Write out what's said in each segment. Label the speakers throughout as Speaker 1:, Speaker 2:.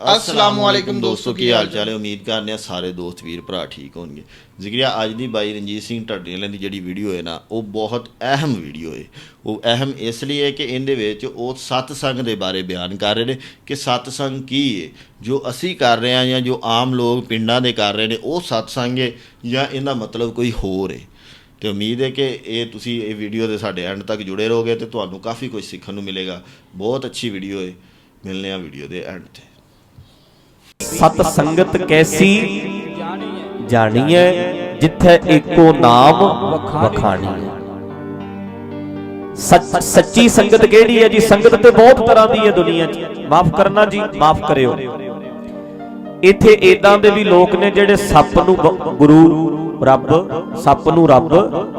Speaker 1: ਅਸਲਾਮੁ ਅਲੈਕੁਮ ਦੋਸਤੋ ਕੀ ਹਾਲ ਚਾਲ ਹੈ ਉਮੀਦ ਕਰਨੇ ਆ ਸਾਰੇ ਦੋਸਤ ਵੀਰ ਭਰਾ ਠੀਕ ਹੋਣਗੇ ਜ਼ਿਕਰਿਆ ਅੱਜ ਦੀ ਬਾਈ ਰਣਜੀਤ ਸਿੰਘ ਢੱਡੀ ਵਾਲਿਆਂ ਦੀ ਜਿਹੜੀ ਵੀਡੀਓ ਹੈ ਨਾ ਉਹ ਬਹੁਤ ਅਹਿਮ ਵੀਡੀਓ ਹੈ ਉਹ ਅਹਿਮ ਇਸ ਲਈ ਹੈ ਕਿ ਇਹਦੇ ਵਿੱਚ ਉਹ ਸਤਸੰਗ ਦੇ ਬਾਰੇ ਬਿਆਨ ਕਰ ਰਹੇ ਨੇ ਕਿ ਸਤਸੰਗ ਕੀ ਹੈ ਜੋ ਅਸੀਂ ਕਰ ਰਹੇ ਹਾਂ ਜਾਂ ਜੋ ਆਮ ਲੋਕ ਪਿੰਡਾਂ ਦੇ ਕਰ ਰਹੇ ਨੇ ਉਹ ਸਤਸੰਗ ਹੈ ਜਾਂ ਇਹਦਾ ਮਤਲਬ ਕੋਈ ਹੋਰ ਹੈ ਤੇ ਉਮੀਦ ਹੈ ਕਿ ਇਹ ਤੁਸੀਂ ਇਹ ਵੀਡੀਓ ਦੇ ਸਾਡੇ ਐਂਡ ਤੱਕ ਜੁੜੇ ਰਹੋਗੇ ਤੇ ਤੁਹਾਨੂੰ ਕਾਫੀ ਕੁਝ ਸਿੱਖਣ ਨੂੰ ਮਿਲੇਗਾ ਬਹੁਤ ਅੱਛੀ ਵੀਡੀਓ ਹੈ ਮਿਲਨੇ ਆ ਵੀਡੀਓ ਦੇ ਐਂਡ ਤੇ
Speaker 2: ਸਤ ਸੰਗਤ ਕੈਸੀ ਜਾਣੀਐ ਜਿੱਥੇ ਏਕੋ ਨਾਮ ਵਖਾਣੀਐ ਸੱਚ, ਸੱਚੀ ਸੰਗਤ ਕਿਹੜੀ ਹੈ ਜੀ? ਸੰਗਤ ਤੇ ਬਹੁਤ ਤਰ੍ਹਾਂ ਦੀ ਹੈ ਦੁਨੀਆ 'ਚ। ਮਾਫ ਕਰਨਾ ਜੀ, ਮਾਫ ਕਰਿਓ। ਇੱਥੇ ਇਦਾਂ ਦੇ ਵੀ ਲੋਕ ਨੇ ਜਿਹੜੇ ਸੱਪ ਨੂੰ ਗੁਰੂ, ਰੱਬ, ਸੱਪ ਨੂੰ ਰੱਬ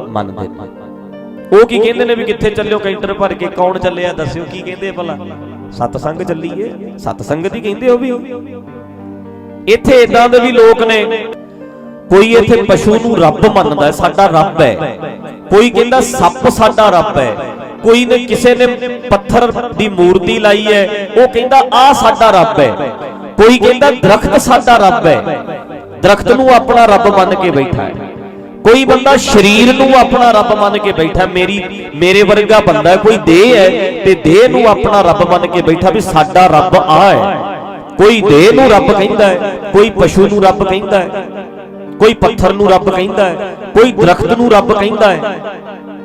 Speaker 2: ਮੰਨਦੇ ਨੇ। ਉਹ ਕੀ ਕਹਿੰਦੇ ਨੇ ਵੀ ਕਿੱਥੇ ਚੱਲਿਓ, ਕੈਂਟਰ ਭਰ ਕੇ ਕੌਣ ਚੱਲਿਆ, ਦੱਸਿਓ ਕੀ ਕਹਿੰਦੇ ਭਲਾ? ਸਤਸੰਗ ਚੱਲੀਏ, ਸਤਸੰਗਤ ਹੀ ਕਹਿੰਦੇ ਉਹ ਵੀ। ਇੱਥੇ ਇਦਾਂ ਦੇ ਵੀ ਲੋਕ ਨੇ। ਕੋਈ ਇੱਥੇ ਪਸ਼ੂ ਨੂੰ ਰੱਬ ਮੰਨਦਾ ਹੈ ਸਾਡਾ ਰੱਬ ਹੈ। ਕੋਈ ਕਹਿੰਦਾ ਸੱਪ ਸਾਡਾ ਰੱਬ ਹੈ। ਕੋਈ ਨੇ ਕਿਸੇ ਨੇ ਪੱਥਰ ਦੀ ਮੂਰਤੀ ਲਾਈ ਹੈ। ਉਹ ਕਹਿੰਦਾ ਆ ਸਾਡਾ ਰੱਬ ਹੈ। ਕੋਈ ਕਹਿੰਦਾ ਦਰਖਤ ਸਾਡਾ ਰੱਬ ਹੈ। ਦਰਖਤ ਨੂੰ ਆਪਣਾ ਰੱਬ ਮੰਨ ਕੇ ਬੈਠਾ ਹੈ। ਕੋਈ ਬੰਦਾ ਸਰੀਰ ਨੂੰ ਆਪਣਾ ਰੱਬ ਮੰਨ ਕੇ ਬੈਠਾ ਮੇਰੀ ਮੇਰੇ ਵਰਗਾ ਬੰਦਾ ਕੋਈ ਦੇਹ ਹੈ ਤੇ ਦੇਹ ਨੂੰ ਆਪਣਾ ਰੱਬ ਮੰਨ ਕੇ ਬੈਠਾ ਵੀ ਸਾਡਾ ਰੱਬ ਆ ਹੈ। ਕੋਈ ਦੇਹ ਨੂੰ ਰੱਬ ਕਹਿੰਦਾ ਹੈ ਕੋਈ ਪਸ਼ੂ ਨੂੰ ਰੱਬ ਕਹਿੰਦਾ ਹੈ ਕੋਈ ਪੱਥਰ ਨੂੰ ਰੱਬ ਕਹਿੰਦਾ ਹੈ ਕੋਈ ਦਰਖਤ ਨੂੰ ਰੱਬ ਕਹਿੰਦਾ ਹੈ।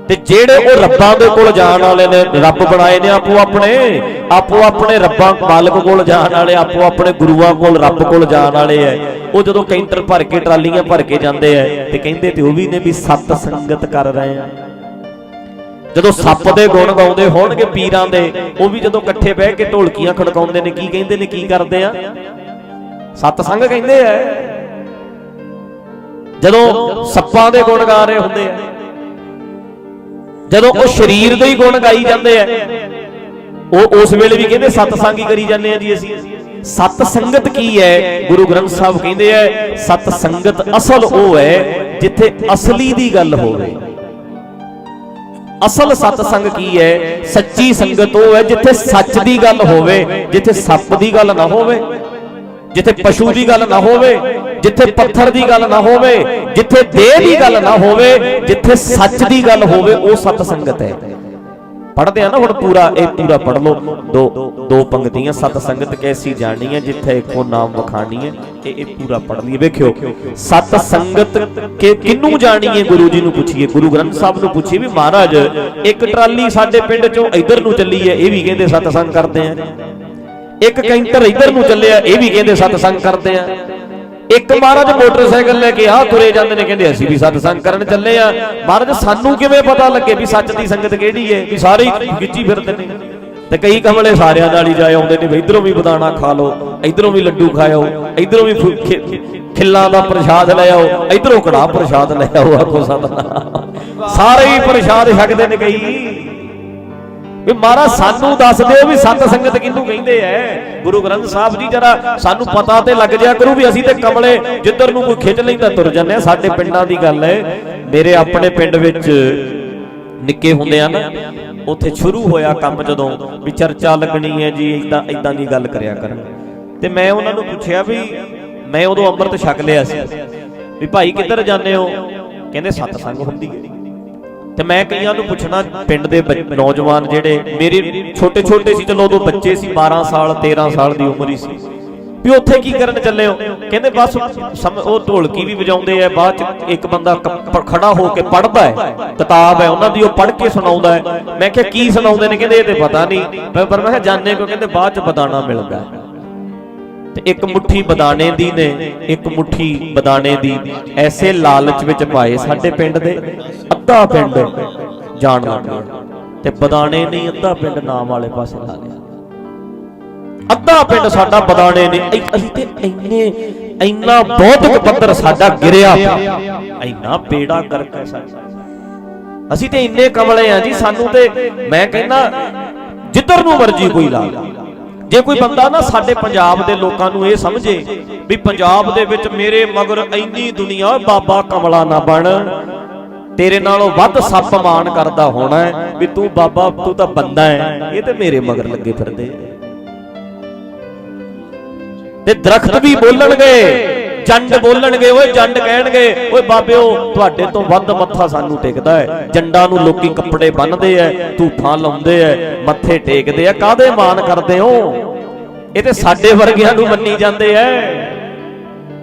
Speaker 2: ਤੇ ਜਿਹੜੇ ਉਹ ਰੱਬਾਂ ਦੇ ਕੋਲ ਜਾਣ ਵਾਲੇ ਨੇ ਰੱਬ ਬਣਾਏ ਨੇ ਆਪੋ ਆਪਣੇ ਆਪੋ ਆਪਣੇ ਰੱਬਾਂ ਮਾਲਕ ਕੋਲ ਜਾਣ ਵਾਲੇ ਆਪੋ ਆਪਣੇ ਗੁਰੂਆਂ ਕੋਲ ਰੱਬ ਕੋਲ ਜਾਣ ਵਾਲੇ ਐ। ਉਹ ਜਦੋਂ ਕੈਂਟਰ ਭਰ ਕੇ ਟਰਾਲੀਆਂ ਭਰ ਕੇ ਜਾਂਦੇ ਐ ਤੇ ਕਹਿੰਦੇ ਤੇ ਉਹ ਵੀ ਨੇ ਵੀ ਸਤ ਸੰਗਤ ਕਰ ਰਹੇ ਆ। ਜਦੋਂ ਸੱਪ ਦੇ ਗੁਣ ਗਾਉਂਦੇ ਹੋਣਗੇ ਪੀਰਾਂ ਦੇ, ਉਹ ਵੀ ਜਦੋਂ ਇਕੱਠੇ ਬਹਿ ਕੇ ਢੋਲਕੀਆਂ ਖੜਕਾਉਂਦੇ ਨੇ, ਕੀ ਕਹਿੰਦੇ ਨੇ, ਕੀ ਕਰਦੇ ਆ? ਸਤ ਸੰਗ ਕਹਿੰਦੇ ਐ ਜਦੋਂ ਸੱਪਾਂ ਦੇ ਗੁਣ ਗਾ ਰਹੇ ਹੁੰਦੇ ਆ, ਜਦੋਂ ਉਹ ਸਰੀਰ ਦੇ ਹੀ ਗੁਣ ਗਾਈ ਜਾਂਦੇ ਆ, ਉਹ ਉਸ ਵੇਲੇ ਵੀ ਕਹਿੰਦੇ ਸਤਸੰਗ ਹੀ ਕਰੀ ਜਾਂਦੇ ਆ ਜੀ ਅਸੀਂ। ਸਤ ਸੰਗਤ ਕੀ ਹੈ? ਗੁਰੂ ਗ੍ਰੰਥ ਸਾਹਿਬ ਕਹਿੰਦੇ ਆ ਸਤ ਸੰਗਤ ਅਸਲ ਉਹ ਹੈ ਜਿੱਥੇ ਅਸਲੀ ਦੀ ਗੱਲ ਹੋਵੇ। ਅਸਲ ਸਤਸੰਗ ਕੀ ਹੈ? ਸੱਚੀ ਸੰਗਤ ਉਹ ਹੈ ਜਿੱਥੇ ਸੱਚ ਦੀ ਗੱਲ ਹੋਵੇ, ਜਿੱਥੇ ਸੱਪ ਦੀ ਗੱਲ ਨਾ ਹੋਵੇ, ਜਿੱਥੇ ਪਸ਼ੂ ਦੀ ਗੱਲ ਨਾ ਹੋਵੇ, ਜਿੱਥੇ ਪੱਥਰ ਦੀ ਗੱਲ ਨਾ ਹੋਵੇ, ਜਿੱਥੇ ਦੇਹ ਦੀ ਗੱਲ ਨਾ ਹੋਵੇ, ਜਿੱਥੇ ਸੱਚ ਦੀ ਗੱਲ ਹੋਵੇ, ਉਹ ਸਤ ਸੰਗਤ ਹੈ। ਪੜਦੇ ਆ ਨਾ ਹੁਣ ਪੂਰਾ, ਇਹ ਪੂਰਾ ਪੜ ਲਓ। ਦੋ ਦੋ ਪੰਕਤੀਆਂ ਸਤ ਸੰਗਤ ਕੈਸੀ ਜਾਣੀ ਹੈ ਜਿੱਥੇ ਇੱਕੋ ਨਾਮ ਵਖਾਣੀ ਹੈ, ਇਹ ਇਹ ਪੂਰਾ ਪੜ ਲਈਏ। ਵੇਖਿਓ, ਸਤ ਸੰਗਤ ਕਿ ਕਿੰਨੂੰ ਜਾਣੀ ਹੈ ਗੁਰੂ ਜੀ ਨੂੰ ਪੁੱਛੀਏ, ਗੁਰੂ ਗ੍ਰੰਥ ਸਾਹਿਬ ਨੂੰ ਪੁੱਛੀਏ ਵੀ ਮਹਾਰਾਜ, ਇੱਕ ਟਰਾਲੀ ਸਾਡੇ ਪਿੰਡ ਚੋਂ ਇੱਧਰ ਨੂੰ ਚੱਲੀ ਹੈ, ਇਹ ਵੀ ਕਹਿੰਦੇ ਸਤਸੰਗ ਕਰਦੇ ਆ। ਇੱਕ ਕੈਂਟਰ ਇੱਧਰ ਨੂੰ ਚੱਲਿਆ, ਇਹ ਵੀ ਕਹਿੰਦੇ ਸਤਸੰਗ ਕਰਦੇ ਆ। ਇੱਕ ਮਹਾਰਾਜ ਮੋਟਰਸਾਈਕਲ ਲੈ ਕੇ ਆ ਤੁਰੇ ਜਾਂਦੇ ਨੇ, ਕਹਿੰਦੇ ਅਸੀਂ ਵੀ ਸਤਸੰਗ ਕਰਨ ਚੱਲੇ ਆ। ਮਹਾਰਾਜ, ਸਾਨੂੰ ਕਿਵੇਂ ਪਤਾ ਲੱਗੇ ਵੀ ਸੱਚ ਦੀ ਸੰਗਤ ਕਿਹੜੀ ਹੈ ਵੀ ਸਾਰੇ ਗਿੱਜੀ ਫਿਰਦੇ ਨੇ। ਤੇ ਕਈ ਕਮਲੇ ਸਾਰਿਆਂ ਨਾਲ ਹੀ ਜਾਏ ਆਉਂਦੇ ਨੇ ਵੀ ਇਧਰੋਂ ਵੀ ਬਦਾਣਾ ਖਾ ਲਓ, ਇਧਰੋਂ ਵੀ ਲੱਡੂ ਖਾਓ ਇਧਰੋਂ ਵੀ ਖਿੱਲਾਂ ਦਾ ਪ੍ਰਸ਼ਾਦ ਲੈ ਆਓ, ਇਧਰੋਂ ਕੜਾ ਪ੍ਰਸ਼ਾਦ ਲੈ ਆਓ ਆਖੋ ਸਤਨਾਮ ਸਾਰੇ ਹੀ ਪ੍ਰਸ਼ਾਦ ਛਕਦੇ ਨੇ ਕਈ। ਵੀ ਮਹਾਰਾਜ ਸਾਨੂੰ ਦੱਸ ਦਿਓ ਵੀ ਸਤ ਸੰਗਤ ਕਿਹਨੂੰ ਕਹਿੰਦੇ ਐ? ਗੁਰੂ ਗ੍ਰੰਥ ਸਾਹਿਬ ਜੀ ਜਰਾ ਸਾਨੂੰ ਪਤਾ ਤੇ ਲੱਗ ਜਾਇਆ ਕਰੂ ਵੀ ਅਸੀਂ ਤੇ ਕਮਲੇ ਜਿੱਧਰ ਨੂੰ ਕੋਈ ਖਿੱਚ ਲੈਂਦਾ ਤੁਰ ਜਾਂਦੇ ਆ। ਸਾਡੇ ਪਿੰਡਾਂ ਦੀ ਗੱਲ ਐ। ਮੇਰੇ ਆਪਣੇ ਪਿੰਡ ਵਿੱਚ ਨਿੱਕੇ ਹੁੰਦੇ ਆ ਨਾ, ਉੱਥੇ ਸ਼ੁਰੂ ਹੋਇਆ ਕੰਮ ਜਦੋਂ ਵੀ ਚਰਚਾ ਲੱਗਣੀ ਹੈ ਜੀ ਇਦਾਂ ਇਦਾਂ ਦੀ ਗੱਲ ਕਰਿਆ ਕਰਨ। ਤੇ ਮੈਂ ਉਹਨਾਂ ਨੂੰ ਪੁੱਛਿਆ ਵੀ ਮੈਂ ਉਦੋਂ ਅੰਮ੍ਰਿਤ ਛਕ ਲਿਆ ਸੀ। ਵੀ ਭਾਈ ਕਿੱਧਰ ਜਾਂਦੇ ਹੋ? ਕਹਿੰਦੇ ਸਤਸੰਗ ਹੁੰਦੀ ਹੈ ਤੇ ਮੈਂ ਕਈਆਂ ਨੂੰ ਪੁੱਛਣਾ, ਪਿੰਡ ਦੇ ਨੌਜਵਾਨ ਜਿਹੜੇ, ਮੇਰੇ ਛੋਟੇ ਛੋਟੇ ਸੀ, ਚਲੋ ਉਦੋਂ ਬੱਚੇ ਸੀ 12 ਸਾਲ 13 ਸਾਲ ਦੀ ਉਮਰ ਹੀ ਸੀ। ਵੀ ਉੱਥੇ ਕੀ ਕਰਨ ਚੱਲੇ ਹੋ? ਕਹਿੰਦੇ ਬਸ ਉਹ ਢੋਲਕੀ ਵੀ ਵਜਾਉਂਦੇ ਆ, ਬਾਅਦ ਚ ਇੱਕ ਬੰਦਾ ਖੜਾ ਹੋ ਕੇ ਪੜਦਾ ਹੈ, ਕਿਤਾਬ ਹੈ, ਉਹਨਾਂ ਦੀ ਉਹ ਪੜ੍ਹ ਕੇ ਸੁਣਾਉਂਦਾ ਹੈ। ਮੈਂ ਕਿਹਾ, ਕੀ ਸੁਣਾਉਂਦੇ ਨੇ? ਕਹਿੰਦੇ, ਇਹ ਤੇ ਪਤਾ ਨਹੀਂ। ਪਰ ਮੈਂ ਕਿਹਾ, ਜਾਣੇ ਕੋ ਕਹਿੰਦੇ, ਬਾਅਦ ਚ ਬਤਾਣਾ ਮਿਲਦਾ। ਤੇ ਇੱਕ ਮੁਠੀ ਬਦਾਣੇ ਦੀ ਨੇ, ਇੱਕ ਮੁਠੀ ਬਦਾਣੇ ਦੀ। ਐਸੇ ਲਾਲਚ ਵਿੱਚ ਪਾਏ ਸਾਡੇ ਪਿੰਡ ਦੇ ਅੱਧਾ ਪਿੰਡ ਜਾਣ ਲੱਗ ਗਿਆ। ਤੇ ਬਦਾਣੇ ਨਹੀਂ, ਅੱਧਾ ਪਿੰਡ ਨਾਮ ਵਾਲੇ ਪਾਸੇ ਲਾ ਲਿਆ। ਅੱਧਾ ਪਿੰਡ ਸਾਡਾ ਬਦਾਣੇ ਨੇ ਅਸੀਂ ਤੇ ਇੰਨੇ, ਇੰਨਾ ਬੌਧਿਕ ਪੱਧਰ ਸਾਡਾ ਗਿਰਿਆ ਇੰਨਾ ਬੇੜਾ ਕਰਕ ਸਾਡਾ। ਅਸੀਂ ਤੇ ਇੰਨੇ ਕਮਲੇ ਆ ਜੀ, ਸਾਨੂੰ ਤੇ ਮੈਂ ਕਹਿੰਦਾ, ਜਿੱਧਰ ਨੂੰ ਮਰਜ਼ੀ ਕੋਈ ਲਾ ਲੇ। ਜੇ ਕੋਈ ਬੰਦਾ ਨਾ ਸਾਡੇ ਪੰਜਾਬ ਦੇ ਲੋਕਾਂ ਨੂੰ ਇਹ ਸਮਝੇ ਵੀ ਪੰਜਾਬ ਦੇ ਵਿੱਚ ਮੇਰੇ ਮਗਰ ਇੰਨੀ ਦੁਨੀਆ ਬਾਬਾ ਕਮਲਾ ਨਾ ਬਣ। ਤੇਰੇ ਨਾਲੋਂ ਵੱਧ ਸੱਪ ਮਾਨ ਕਰਦਾ ਹੋਣਾ ਵੀ ਤੂੰ ਬਾਬਾ ਤੂੰ ਤਾਂ ਬੰਦਾ ਹੈ। ਇਹ ਤੇ ਮੇਰੇ ਮਗਰ ਲੱਗੇ ਫਿਰਦੇ ਤੇ ਦਰਖਤ ਵੀ ਬੋਲਣਗੇ। ਜੰਡ ਬੋਲਣਗੇ, ਓਏ ਜੰਡ ਕਹਿਣਗੇ, ਓਏ ਬਾਬਿਓ, ਤੁਹਾਡੇ ਤੋਂ ਵੱਧ ਮੱਥਾ ਸਾਨੂੰ ਟੇਕਦਾ ਹੈ। ਜੰਡਾਂ ਨੂੰ ਲੋਕੀ ਕੱਪੜੇ ਬੰਨਦੇ ਐ, ਧੂਫਾਂ ਲਾਉਂਦੇ ਐ, ਮੱਥੇ ਟੇਕਦੇ ਐ। ਕਾਦੇ ਮਾਨ ਕਰਦੇ ਹੋ? ਇਹ ਤੇ ਸਾਡੇ ਵਰਗਿਆਂ ਨੂੰ ਮੰਨੀ ਜਾਂਦੇ ਐ।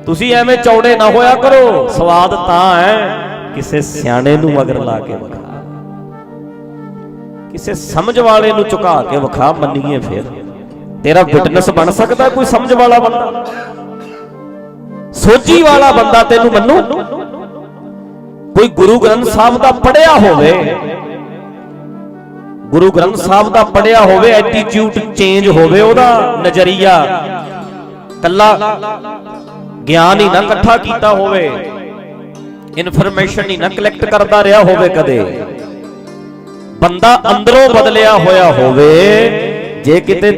Speaker 2: ਤੁਸੀਂ ਐਵੇਂ ਚੌੜੇ ਨਾ ਹੋਇਆ ਕਰੋ। ਸਵਾਦ ਤਾਂ ਹੈ ਕਿਸੇ ਸਿਆਣੇ ਨੂੰ ਮਗਰ ਲਾ ਕੇ ਵਿਖਾ। ਕਿਸੇ ਸਮਝ ਵਾਲੇ ਨੂੰ ਝੁਕਾ ਕੇ ਵਿਖਾ, ਮੰਨੀਏ ਫਿਰ। ਤੇਰਾ ਵਿਟਨੈਸ ਬਣ ਸਕਦਾ ਕੋਈ ਸਮਝ ਵਾਲਾ ਬੰਦਾ? ਸੋਝੀ ਵਾਲਾ ਬੰਦਾ ਤੈਨੂੰ ਮੰਨੂ? ਕੋਈ ਗੁਰੂ ਗ੍ਰੰਥ ਸਾਹਿਬ ਦਾ ਪੜਿਆ ਹੋਵੇ, ਗੁਰੂ ਗ੍ਰੰਥ ਸਾਹਿਬ ਦਾ ਪੜਿਆ ਹੋਵੇ ਐਟੀਟਿਊਡ ਚੇਂਜ ਹੋਵੇ, ਉਹਦਾ ਨਜ਼ਰੀਆ ਕੱਲਾ ਗਿਆਨ ਹੀ ਨਾ ਇਕੱਠਾ ਕੀਤਾ ਹੋਵੇ ਇਨਫੋਰਮੇਸ਼ਨ ਹੀ ਨਾ ਕਲੈਕਟ ਕਰਦਾ ਰਿਹਾ ਹੋਵੇ ਕਦੇ। ਬੰਦਾ ਅੰਦਰੋਂ ਬਦਲਿਆ ਹੋਇਆ ਹੋਵੇ, ਜੇ ਕਿਤੇ